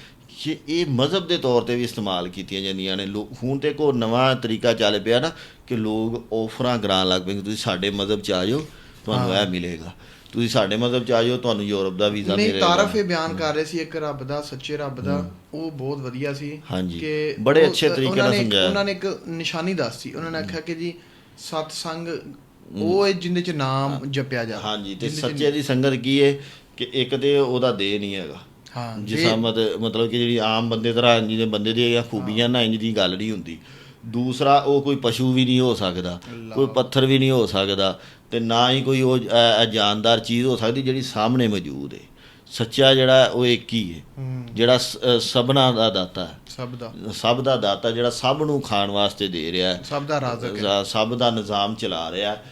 Speaker 1: ਇਹ ਇਹ ਮਜ਼ਹਬ ਦੇ ਤੌਰ ਤੇ ਵੀ ਇਸਤੇਮਾਲ ਕੀਤੀਆਂ ਜਾਂਦੀਆਂ ਨੇ ਹੁਣ ਤੇ ਕੋ ਨਵਾਂ ਤਰੀਕਾ ਚੱਲ ਪਿਆ ਨਾ ਕਿ ਲੋਕ ਆਫਰਾਂ ਕਰਾਉਣ ਲੱਗ ਪਏ ਕਿ ਤੁਸੀਂ ਸਾਡੇ ਮਜ਼ਹਬ ਚ ਆ ਜਾਓ ਤੁਹਾਨੂੰ ਇਹ ਮਿਲੇਗਾ। ਤੁਸੀਂ ਸਾਡੇ ਮਜ਼ਹਬ ਚ ਆ ਜਾਓ ਤੁਹਾਨੂੰ ਯੂਰਪ ਦਾ ਵੀਜ਼ਾ
Speaker 4: ਨਹੀਂ
Speaker 1: ਮਿਲੇਗਾ।
Speaker 4: ਤਾਰਫ ਇਹ ਬਿਆਨ ਕਰ ਰਹੇ ਸੀ ਇੱਕ ਰੱਬ ਦਾ ਸੱਚੇ ਰੱਬ ਦਾ ਉਹ ਬਹੁਤ ਵਧੀਆ ਸੀ। ਕਿ
Speaker 1: ਬੜੇ ਅੱਛੇ ਤਰੀਕੇ ਨਾਲ ਸਮਝਾਇਆ।
Speaker 4: ਉਹਨਾਂ ਨੇ ਇੱਕ ਨਿਸ਼ਾਨੀ ਦੱਸੀ ਉਹਨਾਂ ਨੇ ਆਖਿਆ ਕਿ ਜੀ ਸਤ ਸੰਗ ਉਹ ਹੈ ਜਿੰਦੇ ਚ ਨਾਮ ਜਪਿਆ ਜਾ
Speaker 1: ਹਾਂਜੀ ਤੇ ਸੱਚੇ ਦੀ ਸੰਗਤ ਕੀ ਹੈ ਕਿ ਇੱਕ ਤੇ ਉਹਦਾ ਦੇ ਨਹੀਂ ਹੈਗਾ।
Speaker 4: ਹਾਂ
Speaker 1: ਜਿਸਾ ਮਤਲਬ ਕਿ ਜਿਹੜੀ ਆਮ ਬੰਦੇ ਤਰ੍ਹਾਂ ਜਿਹਦੇ ਬੰਦੇ ਦੀਆਂ ਖੂਬੀਆਂ ਨਾ ਇੰਜ ਦੀ ਗੱਲ ਨਹੀਂ ਹੁੰਦੀ। ਦੂਸਰਾ ਉਹ ਕੋਈ ਪਸ਼ੂ ਵੀ ਨਹੀਂ ਹੋ ਸਕਦਾ ਕੋਈ ਪੱਥਰ ਵੀ ਨਹੀਂ ਹੋ ਸਕਦਾ। ਤੇ ਨਾ ਹੀ ਕੋਈ ਉਹ ਜਾਨਦਾਰ ਚੀਜ਼ ਹੋ ਸਕਦੀ ਜਿਹੜੀ ਸਾਹਮਣੇ ਮੌਜੂਦ ਹੈ ਸੱਚਾ ਜਿਹੜਾ ਉਹ ਇੱਕ ਹੀ ਹੈ। ਜਿਹੜਾ ਸਭਨਾ ਦਾ ਦਾਤਾ ਹੈ
Speaker 4: ਸਭ ਦਾ।
Speaker 1: ਸਭ ਦਾ ਦਾਤਾ ਜਿਹੜਾ ਸਭ ਨੂੰ ਖਾਣ ਵਾਸਤੇ ਦੇ ਰਿਹਾ ਹੈ
Speaker 4: ਸਭ ਦਾ ਰਾਜ਼ਕ ਹੈ
Speaker 1: ਸਭ ਦਾ ਨਿਜ਼ਾਮ ਚਲਾ ਰਿਹਾ ਹੈ।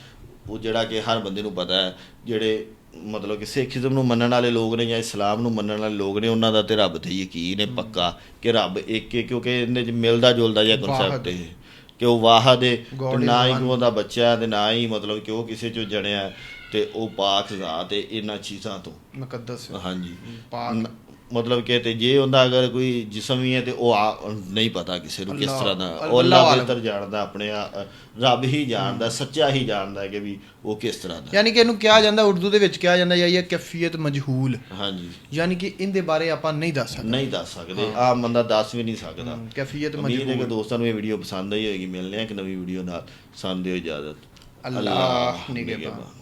Speaker 1: ਉਹ ਜਿਹੜਾ ਕਿ ਹਰ ਬੰਦੇ ਨੂੰ ਪਤਾ ਹੈ ਜਿਹੜੇ ਮਤਲਬ ਕਿ ਸਿੱਖੀਜ਼ਮ ਨੂੰ ਮੰਨਣ ਵਾਲੇ ਲੋਕ ਨੇ ਜਾਂ ਇਸਲਾਮ ਨੂੰ ਮੰਨਣ ਵਾਲੇ ਲੋਕ ਨੇ ਉਹਨਾਂ ਦਾ ਤੇ ਰੱਬ ਤੇ ਯਕੀਨ ਹੈ ਪੱਕਾ ਕਿ ਰੱਬ ਇੱਕ ਹੈ ਕਿਉਂਕਿ ਇਹਦੇ ਚ ਮਿਲਦਾ ਜੁਲਦਾ ਜਿਹਾ ਕਨਸੈਪਟ। ਹੈ ਕਿ ਉਹ ਵਾਹਦ ਹੈ
Speaker 4: God
Speaker 1: ਤੇ
Speaker 4: is
Speaker 1: ਨਾ ਹੀ. ਕੋਈ ਉਹਦਾ ਬੱਚਾ ਹੈ ਤੇ ਨਾ ਹੀ ਮਤਲਬ ਕਿ ਉਹ ਕਿਸੇ ਚੋਂ ਜਣਿਆ ਤੇ ਉਹ ਪਾਕ ਜ਼ਾਤ ਹੈ ਇਹਨਾਂ ਚੀਜ਼ਾਂ ਤੋਂ
Speaker 4: ਮੁਕੱਦਸ।
Speaker 1: ਹਾਂਜੀ
Speaker 4: ਪਾਕ।
Speaker 1: ਮਤਲਬ ਕਿ ਤੇ ਜੇ ਉਹਦਾ ਅਗਰ ਕੋਈ ਜਿਸਮ ਵੀ ਹੈ ਤੇ ਉਹ ਆ- ਨਹੀਂ ਪਤਾ ਕਿਸੇ ਨੂੰ ਕਿਸ ਤਰ੍ਹਾਂ ਦਾ। ਉਹ ਅੱਲਾਹ
Speaker 4: ਵਾਲਮ।
Speaker 1: ਬਿਹਤਰ ਜਾਣਦਾ ਆਪਣੇ ਆ- ਰੱਬ ਹੀ ਜਾਣਦਾ ਸੱਚਾ ਹੀ ਜਾਣਦਾ ਹੈ ਕਿ ਵੀ ਉਹ ਕਿਸ ਤਰ੍ਹਾਂ ਦਾ।
Speaker 4: ਯਾਨੀ ਕਿ ਇਹਨੂੰ ਕਿਹਾ ਜਾਂਦਾ ਉਰਦੂ ਦੇ ਵਿੱਚ ਕਿਹਾ ਜਾਂਦਾ ਜਾਂ ਇਹ ਕੈਫੀਅਤ ਮਜਹੂਲ।
Speaker 1: ਹਾਂਜੀ।
Speaker 4: ਯਾਨੀ ਕਿ ਇਹਦੇ ਬਾਰੇ ਆਪਾਂ ਨਹੀਂ ਦੱਸ ਸਕਦੇ।
Speaker 1: ਨਹੀਂ ਦੱਸ ਸਕਦੇ। ਆਮ ਬੰਦਾ ਦੱਸ ਵੀ ਨਹੀਂ ਸਕਦਾ।
Speaker 4: ਕੈਫੀਅਤ
Speaker 1: ਹੈ
Speaker 4: ਮਜਹੂਲ।
Speaker 1: ਦੋਸਤਾਂ ਨੂੰ ਇਹ ਵੀਡੀਓ ਪਸੰਦ ਆਈ ਹੋਏਗੀ। ਮਿਲਨੇ ਆ ਇੱਕ ਨਵੀਂ ਵੀਡੀਓ ਨਾਲ। ਸਾਨੂੰ ਦਿਓ ਇਜਾਜ਼ਤ।
Speaker 4: ਅੱਲਾਹ। ਨਿਗਹਿਬਾਨ।